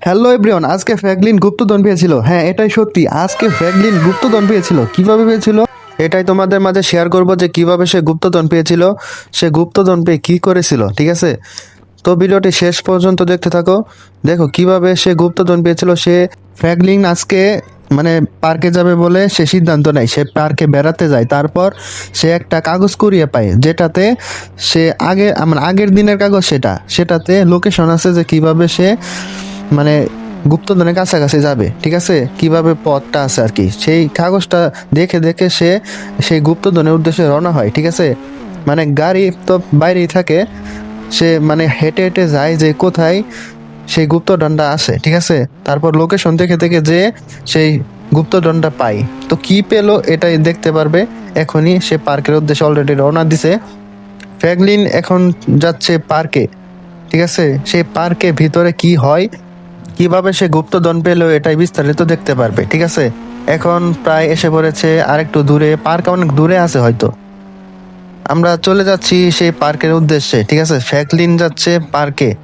Hello everyone, আজকে ফ্র্যাগলিন গুপ্তধন পেয়েছিল। হ্যাঁ এটাই সত্যি, আজকে ফ্র্যাগলিন গুপ্তধন পেয়েছিল। কীভাবে পেয়েছিল? এটাই তোমাদের মাঝে শেয়ার করব যে কীভাবে সে গুপ্তধন পেয়েছিল, সে গুপ্তধন পেয়ে কি করেছিল, ঠিক আছে? তো ভিডিওটি শেষ পর্যন্ত দেখতে থাকো। দেখো, কীভাবে সে গুপ্তধন পেয়েছিল, সে ফ্র্যাগলিন আজকে মানে পার্কে যাবে বলে সে সিদ্ধান্ত নেয়। সে পার্কে বেড়াতে যায়, তারপর সে একটা কাগজ কুড়িয়ে পায়, যেটাতে সে আগে আমার আগের দিনের কাগজ সেটা, সেটাতে লোকেশন আছে যে কীভাবে সে মানে গুপ্তধনের কাছাকাছি যাবে, ঠিক আছে? কীভাবে পথটা আছে আর কি? সেই কাগজটা দেখে দেখে সে সেই গুপ্তধনের উদ্দেশ্যে রওনা হয়, ঠিক আছে? মানে গাড়ি তো বাইরেই থাকে, সে মানে হেঁটে হেঁটে যায় যে কোথায় সেই গুপ্তদণ্ডা আছে, ঠিক আছে? তারপর লোকেশন দেখে দেখে যে সেই গুপ্তদণ্ডা পাই তো কি পেল এটাই দেখতে পারবে, এখনই সে পার্কের উদ্দেশ্যে অলরেডি রওনা দিছে। ফ্র্যাগলিন এখন যাচ্ছে পার্কে, ঠিক আছে? সেই পার্কে ভিতরে কি হয় কীভাবে সে গুপ্তধন পেল এটাই বিস্তারিত দেখতে পারবে, ঠিক আছে? এখন প্রায় এসে পড়েছে আরেকটু দূরে, পার্ক অনেক দূরে আছে হয়তো। আমরা চলে যাচ্ছি সেই পার্কের উদ্দেশ্যে, ঠিক আছে? ফ্যাকলিন যাচ্ছে পার্কে।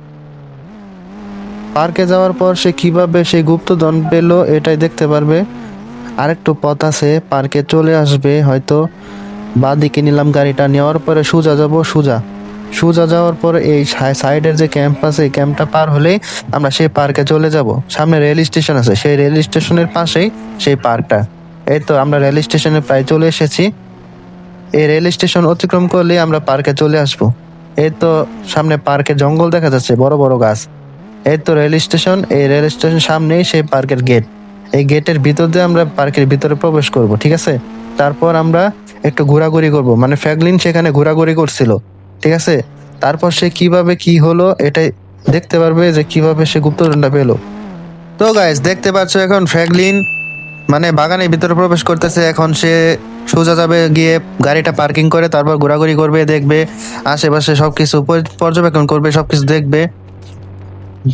পার্কে যাওয়ার পর সে কীভাবে সেই গুপ্তধন পেল এটাই দেখতে পারবে। আরেকটু পথ আছে, পার্কে চলে আসবে হয়তো। বাদিকে নিলাম গাড়িটা, নেওয়ার পরে সোজা যাব সোজা। সোজা যাওয়ার পর এই সাই- সাইডের যে ক্যাম্প আছে, এই ক্যাম্পটা পার হলেই আমরা সেই পার্কে চলে যাব। সামনে রেল স্টেশন আছে। সেই রেল স্টেশনের পাশেই সেই পার্কটা এই তো আমরা রেল স্টেশনে প্রায় চলে এসেছি। এই রেল স্টেশন অতিক্রম করলে আমরা পার্কে চলে আসব। এই তো সামনে পার্কে জঙ্গল দেখা যাচ্ছে, বড় বড় গাছ। এই তো রেল স্টেশন এই রেল স্টেশন সামনেই সেই পার্কের গেট এই গেটের ভিতর দিয়ে আমরা পার্কের ভিতরে প্রবেশ করব, ঠিক আছে? তারপর আমরা একটু ঘোরাঘুরি করব। মানে ফ্যাগলিন সেখানে ঘোরাঘুরি করছিল। ঠিক আছে? তারপর সে কীভাবে কি হলো এটাই দেখতে পারবে যে কীভাবে সে গুপ্তধনটা পেল। তো গাইস দেখতে পাচ্ছ এখন ফ্র্যাগলিন মানে বাগানের ভিতরে প্রবেশ করতেছে। এখন সে সোজা যাবে, গিয়ে গাড়িটা পার্কিং করে, তারপর ঘোরাঘুরি করবে, দেখবে, আশেপাশে সবকিছু পর- পর্যবেক্ষণ করবে সব কিছু দেখবে।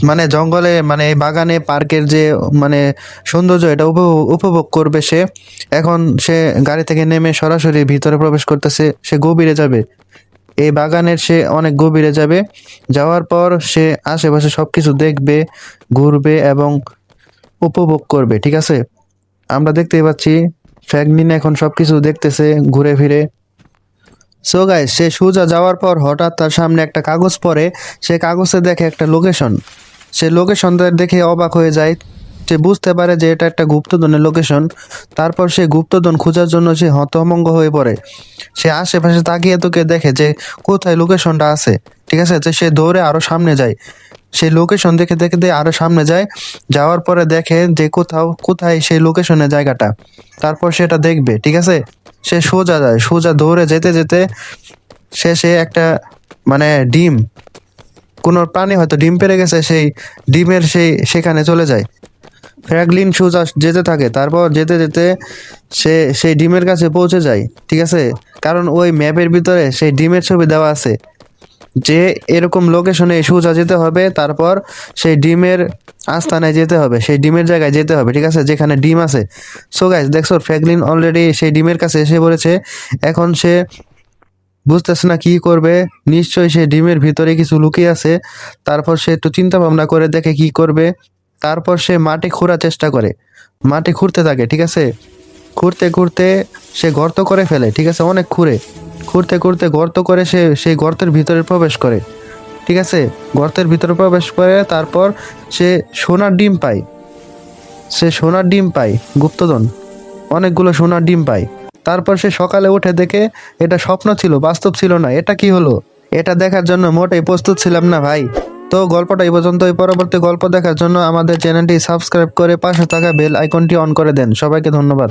মানে জঙ্গলে মানে এই বাগানে, পার্কের যে মানে সৌন্দর্য, এটা উপভোগ করবে সে। এখন সে গাড়ি থেকে নেমে সরাসরি ভিতরে প্রবেশ করতেছে, সে গভীরে যাবে। এই বাগানের সে অনেক গভীরে যাবে। যাওয়ার পর সে আশেপাশে সব কিছু দেখবে, ঘুরবে এবং উপভোগ করবে, ঠিক আছে? আমরা দেখতেই পাচ্ছি ফ্র্যাগলিন এখন সব কিছু দেখতেছে ঘুরে ফিরে। সো গাইস সে সোজা যাওয়ার পর হঠাৎ তার সামনে একটা কাগজ পড়ে। সে কাগজে দেখে একটা লোকেশন সে লোকেশনটা দেখে অবাক হয়ে যায়। সে বুঝতে পারে যে এটা একটা গুপ্তধনের লোকেশন তারপর সে গুপ্তধন খোঁজার জন্য সে হতভম্ব হয়ে পড়ে। সে আশেপাশে তাকিয়ে তোকে দেখে যে কোথায় লোকেশনটা আছে, ঠিক আছে? যে সে দৌড়ে আরও সামনে যায়। সেই লোকেশন দেখে দেখে দেখে আরও সামনে যায়, যাওয়ার পরে দেখে যে কোথাও, কোথায় সেই লোকেশনের জায়গাটা। তারপর সেটা দেখবে, ঠিক আছে? সে সোজা যায়, সোজা দৌড়ে যেতে যেতে সে সে একটা মানে ডিম, কোনো প্রাণী হয়তো ডিম পেরে গেছে, সেই ডিমের সেই সেখানে চলে যায়। ফ্র্যাগলিন সোজা যেতে থাকে, তারপর যেতে যেতে সে, সেই ডিমের কাছে পৌঁছে যায়, ঠিক আছে? কারণ ওই ম্যাপের ভিতরে সেই ডিমের ছবি দেওয়া আছে, যে এরকম লোকেশনে সোজা যেতে হবে, তারপর সেই ডিমের আস্তানায় যেতে হবে, সেই ডিমের জায়গায় যেতে হবে, ঠিক আছে? যেখানে ডিম আছে। সো গাইজ দেখছ ফ্র্যাগলিন অলরেডি সেই ডিমের কাছে এসে পড়েছে। এখন সে বুঝতেছে না কি করবে। নিশ্চয়ই সে ডিমের ভিতরে কিছু লুকিয়ে আছে। তারপর সে একটু চিন্তা ভাবনা করে দেখে কি করবে। তারপর সে মাটি খুঁড়ার চেষ্টা করে। মাটি খুঁড়তে থাকে, ঠিক আছে? খুঁড়তে খুঁড়তে সে গর্ত করে ফেলে, ঠিক আছে? অনেক খুঁড়ে। খুঁড়তে খুঁড়তে গর্ত করে সে সেই গর্তের ভিতরে প্রবেশ করে, ঠিক আছে? গর্তের ভিতরে প্রবেশ করে তারপর সে সোনার ডিম পায়। সে সোনার ডিম পায়, গুপ্তধন। অনেকগুলো সোনার ডিম পায়। তারপর সে সকালে উঠে দেখে এটা স্বপ্ন ছিল, বাস্তব ছিল না। এটা কি হলো? এটা দেখার জন্য মোটেই প্রস্তুত ছিলাম না, ভাই। তো গল্পটা এই পর্যন্ত এই পরবর্তী গল্প দেখার জন্য আমাদের চ্যানেলটি সাবস্ক্রাইব করে পাশে থাকা বেল আইকনটি অন করে দেন। সবাইকে ধন্যবাদ।